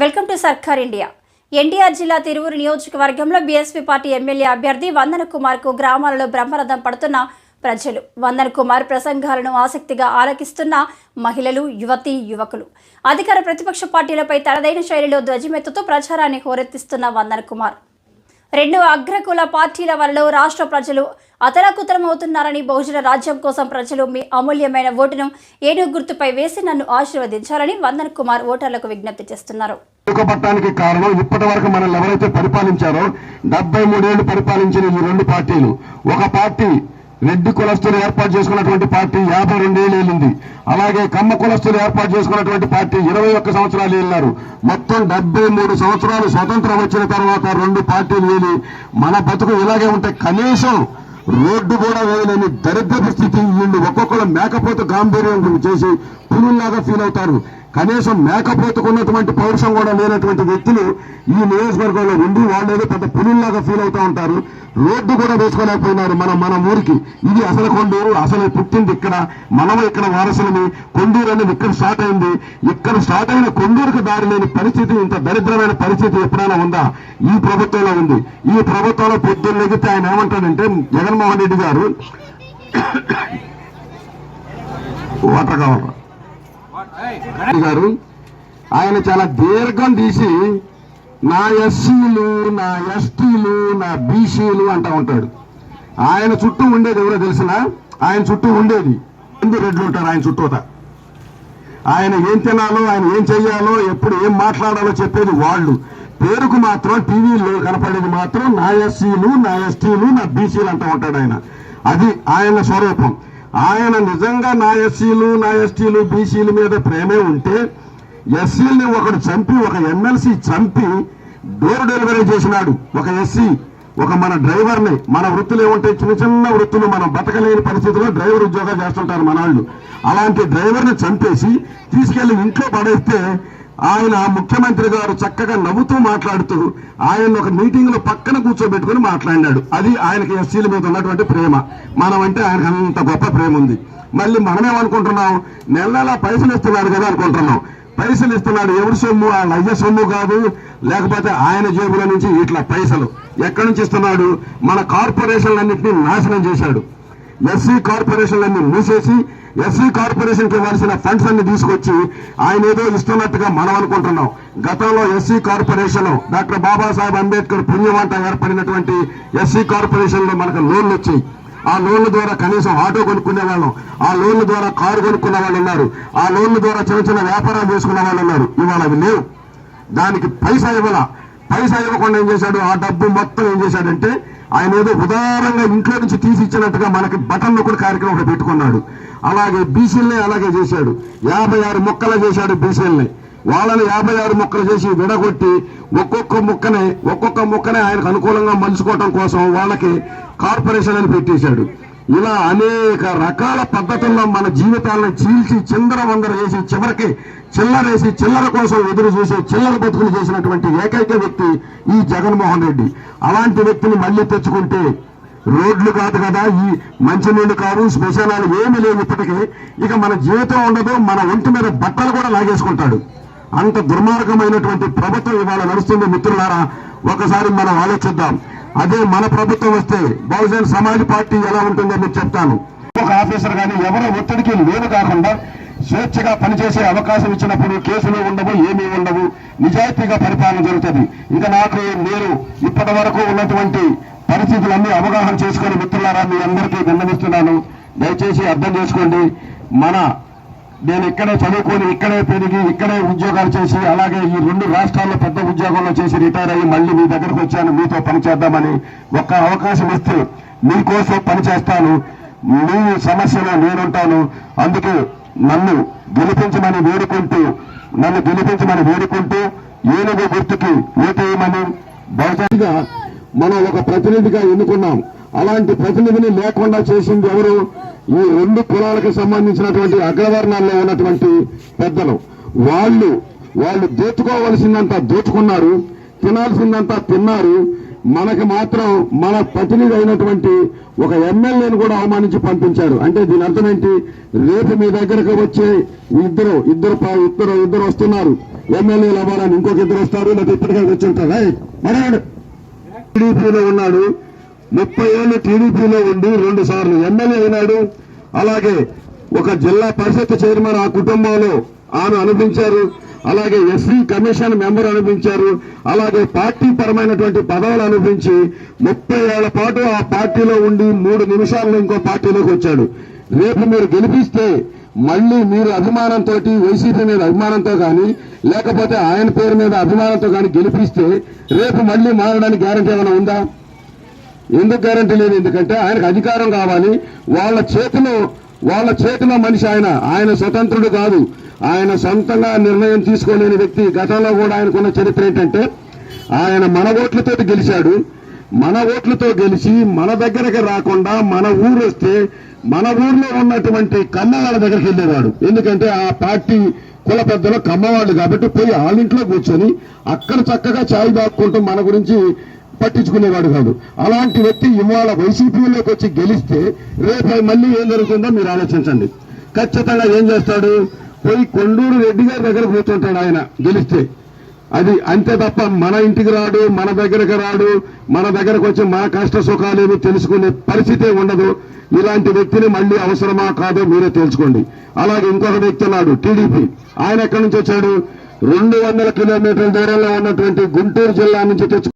Welcome to Sarkar India. NTR జిల్లా తిరువురు నియోజకవర్గంలో BSP party MLA అభ్యర్థి వందన కుమార్కు గ్రామాలలో బ్రహ్మరథం పడుతున్న ప్రజలు. వందన కుమార్ ప్రసంగాలను ఆసక్తిగా ఆలకిస్తున్న మహిళలు యువతి యువకులు. అధికార ప్రతిపక్ష పార్టీలపై తనదైన శైలిలో ధ్వజమెత్తుతూ ప్రచారాన్ని హోరెత్తిస్తున్న వందన కుమార్. రెండు అగ్రకుల పార్టీల వల్ల రాష్ట్ర ప్రజలు అవుతున్నారని బహుజన రాజ్యం కోసం ప్రజలు మీ అమూల్యమైన ఓటును ఏడు గుర్తుపై వేసి నన్ను ఆశీర్వదించాలని వందన్ కుమార్ ఓటర్లకు విజ్ఞప్తి చేస్తున్నారు. పట్టడానికి కారణం ఇప్పటి వరకు మనల్ని ఎవరైతే పరిపాలించారో డెబ్బై మూడేళ్ళు పరిపాలించిన ఈ రెండు పార్టీలు. ఒక పార్టీ రెడ్డి కులస్తులు ఏర్పాటు చేసుకున్నటువంటి పార్టీ యాభై రెండేళ్ళు వెళ్ళింది అలాగే కమ్మ కులస్తులు ఏర్పాటు చేసుకున్నటువంటి పార్టీ ఇరవై ఒక్క సంవత్సరాలు వెళ్ళినారు మొత్తం డెబ్బై మూడు సంవత్సరాలు స్వతంత్రం వచ్చిన తర్వాత రెండు పార్టీలు వెళ్ళి మన బతుకు ఇలాగే ఉంటే కనీసం రోడ్డు కూడా వేయలేని దరిద్రపు స్థితి వీళ్ళు ఒక్కొక్కరు మేకపోతు గాంభీర్యం చేసి పురుగుల్లాగా ఫీల్ అవుతారు. కనీసం మేకపోతుకున్నటువంటి పౌరుషం కూడా లేనటువంటి వ్యక్తులు ఈ నియోజకవర్గంలో ఉండి వాళ్ళు ఏదో పెద్ద పులుల్లాగా ఫీల్ అవుతూ ఉంటారు. రోడ్డు కూడా వేసుకోలేకపోయినారు మన మన ఊరికి. ఇది అసలు కొండూరు అసలు పుట్టింది ఇక్కడ. మనము ఇక్కడ వారసులమి. కొండూరు అనేది ఇక్కడ స్టార్ట్ అయింది. ఇక్కడ స్టార్ట్ అయిన కొండూరుకు దారి లేని పరిస్థితి ఇంత దరిద్రమైన పరిస్థితి ఎప్పుడైనా ఉందా? ఈ ప్రభుత్వంలో ఉంది. ఈ ప్రభుత్వంలో పొద్దున్న లెగితే ఆయన ఏమంటాడంటే జగన్మోహన్ రెడ్డి గారు వాటర్ కావాలి? గారు ఆయన చాలా దీర్ఘం తీసి నా ఎస్సీలు నా ఎస్టీలు నా బీసీలు అంటా ఉంటాడు. ఆయన చుట్టూ ఉండేది ఎవరో తెలిసిన? ఆయన చుట్టూ ఉండేది. ఎందు రెడ్లు ఉంటారు ఆయన చుట్టూత ఆయన ఏం తినాలో ఆయన ఏం చెయ్యాలో ఎప్పుడు ఏం మాట్లాడాలో చెప్పేది వాళ్ళు. పేరుకు మాత్రం టీవీలో కనపడేది మాత్రం నా ఎస్సీలు నా ఎస్టీలు నా బీసీలు అంటూ ఉంటాడు ఆయన. అది ఆయన స్వరూపం. ఆయన నిజంగా నా ఎస్సీలు నా ఎస్టీలు బీసీల మీద ప్రేమే ఉంటే ఎస్సీలని ఒకడు చంపి ఒక ఎమ్మెల్సీ చంపి డోర్ డెలివరీ చేసినాడు ఒక ఎస్సీ ఒక మన డ్రైవర్ని. మన వృత్తులు ఏముంటాయి? చిన్న చిన్న వృత్తులు మనం బతకలేని పరిస్థితిలో డ్రైవర్ ఉద్యోగాలు చేస్తుంటారు మన వాళ్ళు. అలాంటి డ్రైవర్ని చంపేసి తీసుకెళ్ళి ఇంట్లో పడేస్తే ఆయన ముఖ్యమంత్రి గారు చక్కగా నవ్వుతూ మాట్లాడుతూ ఆయన ఒక మీటింగ్లో పక్కన కూర్చోబెట్టుకుని మాట్లాడినాడు. అది ఆయనకి ఎస్సీల మీద ఉన్నటువంటి ప్రేమ. మనం అంటే ఆయనకు అంత గొప్ప ప్రేమ ఉంది. మళ్ళీ మనమేమనుకుంటున్నాం? నెల నెలా పైసలు ఇస్తున్నాడు కదా అనుకుంటున్నాం. పైసలు ఇస్తున్నాడు ఎవరి సొమ్ము? వాళ్ళ అయ్య సొమ్ము కాదు. లేకపోతే ఆయన జేబుల నుంచి ఇట్లా పైసలు. ఎక్కడి నుంచి ఇస్తున్నాడు? మన కార్పొరేషన్లన్నింటినీ నాశనం చేశాడు. ఎస్సీ కార్పొరేషన్లన్నీ మూసేసి ఎస్సీ కార్పొరేషన్కి ఇవ్వాల్సిన ఫండ్స్ అన్ని తీసుకొచ్చి ఆయన ఏదో ఇస్తున్నట్టుగా మనం అనుకుంటున్నాం. గతంలో SC corporation doctor Babasaheb Ambedkar పుణ్యవంట ఏర్పడినటువంటి ఎస్సీ కార్పొరేషన్లో మనకు లోన్లు వచ్చాయి. ఆ లోన్ల ద్వారా కనీసం ఆటో కొనుక్కునే వాళ్ళం. ఆ లోన్ల ద్వారా కారు కొనుక్కున్న వాళ్ళు ఉన్నారు. ఆ లోన్ల ద్వారా చిన్న చిన్న వ్యాపారాలు చేసుకున్న వాళ్ళు ఉన్నారు. ఇవాళ అవి లేవు. దానికి పైసా ఇవ్వాల? పైసా ఇవ్వకుండా ఏం చేశాడు? ఆ డబ్బు మొత్తం ఏం చేశాడంటే ఆయన ఏదో ఉదారంగా ఇంట్లో నుంచి తీసి ఇచ్చినట్టుగా మనకి బటన్ కూడా కార్యక్రమం ఒకటి పెట్టుకున్నాడు. అలాగే బీసీలనే అలాగే చేశాడు. యాభై ఆరు మొక్కలు చేశాడు బీసీలని. వాళ్ళని యాభై ఆరు మొక్కలు చేసి విడగొట్టి ఒక్కొక్క ముక్కనే ఒక్కొక్క ముక్కనే ఆయనకు అనుకూలంగా మలుచుకోవటం కోసం వాళ్ళకి కార్పొరేషన్ అని పెట్టేశాడు. ఇలా అనేక రకాల పద్ధతుల్లో మన జీవితాలను చీల్చి చిందర వందర వేసి చివరికి చిల్లరేసి చిల్లర కోసం ఎదురు చూసి చిల్లర బతుకులు చేసినటువంటి ఏకైక వ్యక్తి ఈ జగన్మోహన్ రెడ్డి. అలాంటి వ్యక్తిని మళ్ళీ తెచ్చుకుంటే రోడ్లు కాదు కదా ఈ మంచినీళ్ళు కావు శ్మశానాలు ఏమీ లేవు ఇప్పటికీ. ఇక మన జీవితం ఉండదు మన ఒంటి మీద బట్టలు కూడా లాగేసుకుంటాడు. అంత దుర్మార్గమైనటువంటి ప్రభుత్వం ఇవాళ నడుస్తుంది మిత్రులారా. ఒకసారి మనం ఆలోచిద్దాం. అదే మన ప్రభుత్వం వస్తే బహుజన్ సమాజ్ పార్టీ ఎలా ఉంటుందో మీకు చెప్తాను. ఒక ఆఫీసర్ కానీ ఎవరో ఒత్తిడికి వేలు కాకుండా స్వేచ్ఛగా పనిచేసే అవకాశం ఇచ్చినప్పుడు కేసులు ఉండవు ఏమీ ఉండవు. నిజాయితీగా పరిపాలన జరుగుతుంది. ఇక నాకు మీరు ఇప్పటి వరకు ఉన్నటువంటి పరిస్థితులన్నీ అవగాహన చేసుకుని మిత్రులారా మీ అందరికీ విన్నవిస్తున్నాను. దయచేసి అర్థం చేసుకోండి. మన నేను ఇక్కడే చదువుకొని ఇక్కడే పెరిగి ఇక్కడే ఉద్యోగాలు చేసి అలాగే ఈ రెండు రాష్ట్రాల్లో పెద్ద ఉద్యోగంలో చేసి రిటైర్ అయ్యి మళ్ళీ మీ దగ్గరకు వచ్చాను. మీతో పని చేద్దామని ఒక్క అవకాశం ఇస్తే మీకోసం పని చేస్తాను. మీ సమస్యలో నేనుంటాను. అందుకే నన్ను గెలిపించమని వేడుకుంటూ నన్ను గెలిపించమని వేడుకుంటూ ఏనుగు గుర్తుకి ఓటేయమని బహుశా మనం ఒక ప్రతినిధిగా ఎన్నుకున్నాం అలాంటి ప్రతినిధిని లేకుండా చేసింది ఎవరు? ఈ రెండు కులాలకు సంబంధించినటువంటి అగ్రవర్ణాల్లో ఉన్నటువంటి పెద్దలు. వాళ్ళు వాళ్ళు దోచుకోవలసిందంతా దోచుకున్నారు తినాల్సిందంతా తిన్నారు. మనకి మాత్రం మన ప్రతినిధి అయినటువంటి ఒక ఎమ్మెల్యేని కూడా అవమానించి పంపించారు. అంటే దీని అర్థం ఏంటి? రేపు మీ దగ్గరకు వచ్చే ఇద్దరు ఇద్దరు ఇద్దరు ఇద్దరు వస్తున్నారు. ఎమ్మెల్యేలు అవ్వాలని ఇంకొక ఇద్దరు వస్తారు లేకపోతే ఇప్పటికే వచ్చి ఉంటారు. టీడీపీలో ఉన్నాడు. ముప్పై ఏళ్ళు టీడీపీలో ఉండి రెండు సార్లు ఎమ్మెల్యే అయినాడు. అలాగే ఒక జిల్లా పరిషత్ చైర్మన్ ఆ కుటుంబంలో ఆమె అనిపించారు. అలాగే ఎస్సీ కమిషన్ మెంబర్ అనిపించారు. అలాగే పార్టీ పరమైనటువంటి పదవులు అనిపించి ముప్పై ఏళ్ళ పాటు ఆ పార్టీలో ఉండి మూడు నిమిషాల్లో ఇంకో పార్టీలోకి వచ్చాడు. రేపు మీరు గెలిపిస్తే మళ్ళీ మీరు అభిమానంతో వైసీపీ మీద అభిమానంతో కానీ లేకపోతే ఆయన పేరు మీద అభిమానంతో కానీ గెలిపిస్తే రేపు మళ్ళీ మారడానికి గ్యారంటీ ఏమైనా ఉందా? ఎందుకు గ్యారంటీ లేదు ఎందుకంటే ఆయనకు అధికారం కావాలి. వాళ్ళ చేతిలో వాళ్ళ చేతిలో మనిషి ఆయన. ఆయన స్వతంత్రుడు కాదు. ఆయన సొంతంగా నిర్ణయం తీసుకోలేని వ్యక్తి. గతంలో కూడా ఆయనకున్న చరిత్ర ఏంటంటే ఆయన మన ఓట్లతో గెలిచాడు. మన ఓట్లతో గెలిచి మన దగ్గరకు రాకుండా మన ఊరు వస్తే మన ఊర్లో ఉన్నటువంటి కమ్మవాళ్ళ దగ్గరికి వెళ్ళేవాడు. ఎందుకంటే ఆ పార్టీ కుల పెద్దలు కమ్మవాళ్ళు కాబట్టి పోయి వాళ్ళ ఇంట్లో కూర్చొని అక్కడ చక్కగా చాయ్ దాక్కుంటూ మన గురించి పట్టించుకునేవాడు కాదు. అలాంటి వ్యక్తి ఇవాళ వైసీపీలోకి వచ్చి గెలిస్తే రేపు మళ్ళీ ఏం జరుగుతుందో మీరు ఆలోచించండి. ఖచ్చితంగా ఏం చేస్తాడు? పోయి కొండూరు రెడ్డి గారి దగ్గర కూర్చుంటాడు ఆయన గెలిస్తే. అది అంతే తప్ప మన ఇంటికి రాడు మన దగ్గరకు రాడు మన దగ్గరకు వచ్చి మన కష్ట సుఖాలేమి తెలుసుకునే పరిస్థితే ఉండదు. ఇలాంటి వ్యక్తిని మళ్ళీ అవసరమా కాదో మీరే తెలుసుకోండి అలాగే ఇంకొక వ్యక్తి ఉన్నాడు టీడీపీ. ఆయన ఎక్కడి నుంచి వచ్చాడు? రెండు వందల కిలోమీటర్ల దూరంలో ఉన్నటువంటి గుంటూరు జిల్లా నుంచి తెచ్చు